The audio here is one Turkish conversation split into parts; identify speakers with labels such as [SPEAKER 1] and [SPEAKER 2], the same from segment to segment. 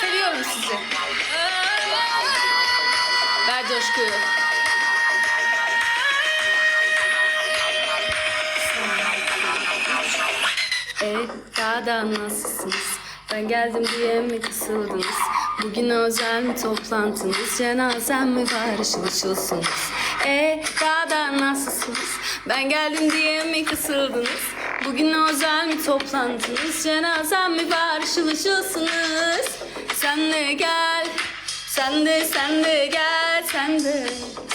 [SPEAKER 1] Seviyorum sizi. Ver coşkuyu. Evet, daha da nasılsınız? Ben geldim diye mi kısıldınız? Bugün özel mi toplantınız? Cenazem mi var ışıl ışılsınız? E daha da nasılsınız? Ben geldim diye mi kısıldınız? Bugün özel mi toplantınız? Cenazem mi var? Sen de gel sen de sen de gel sen de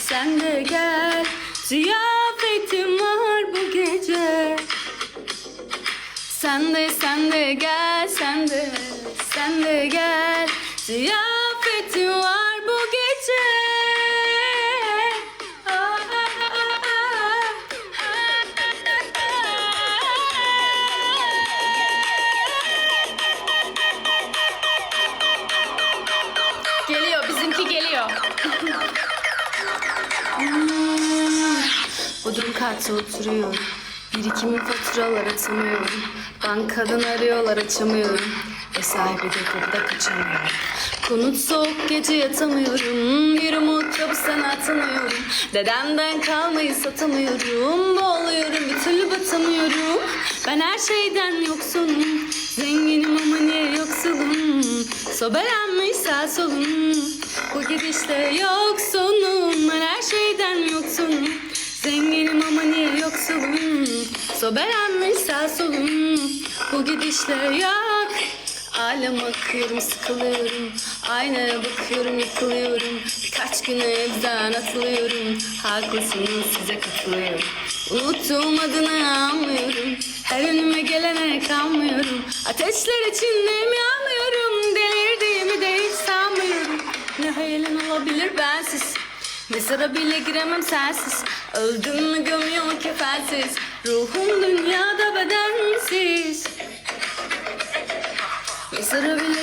[SPEAKER 1] sen de gel Ziyafetim var bu gece Sen de sen de gel sen de sen de gel Ziyafetim Katta oturuyorum. Birikimin faturalar atamıyorum. Bankadan arıyorlar açamıyorum. Ev sahibi de burada kaçamıyorum. Konut soğuk gece yatamıyorum. Bir umut bu sana tanıyorum. Dedemden kalmayı satamıyorum. Boğuluyorum bir türlü batamıyorum. Ben her şeyden yoksunum. Zenginim ama niye yoksulum? Sobelenmiş sağ solum. Bu gidişte yok sonum. Ben her şeyden yoksunum. Sobelenmiş sağ solum. Bu gidişle yok. Alem akıyorum sıkılıyorum. Aynaya bakıyorum yıkılıyorum. Birkaç gün evden atılıyorum. Haklısınız size katılıyorum. Unuttuğum adını anlıyorum. Her önüme gelene kanmıyorum. Ateşler içinde mi yanmıyorum Mezara bile giremem sensiz. Öldüm mü gömüyor kefensiz Ruhum dünyada bedensiz. Mezara bile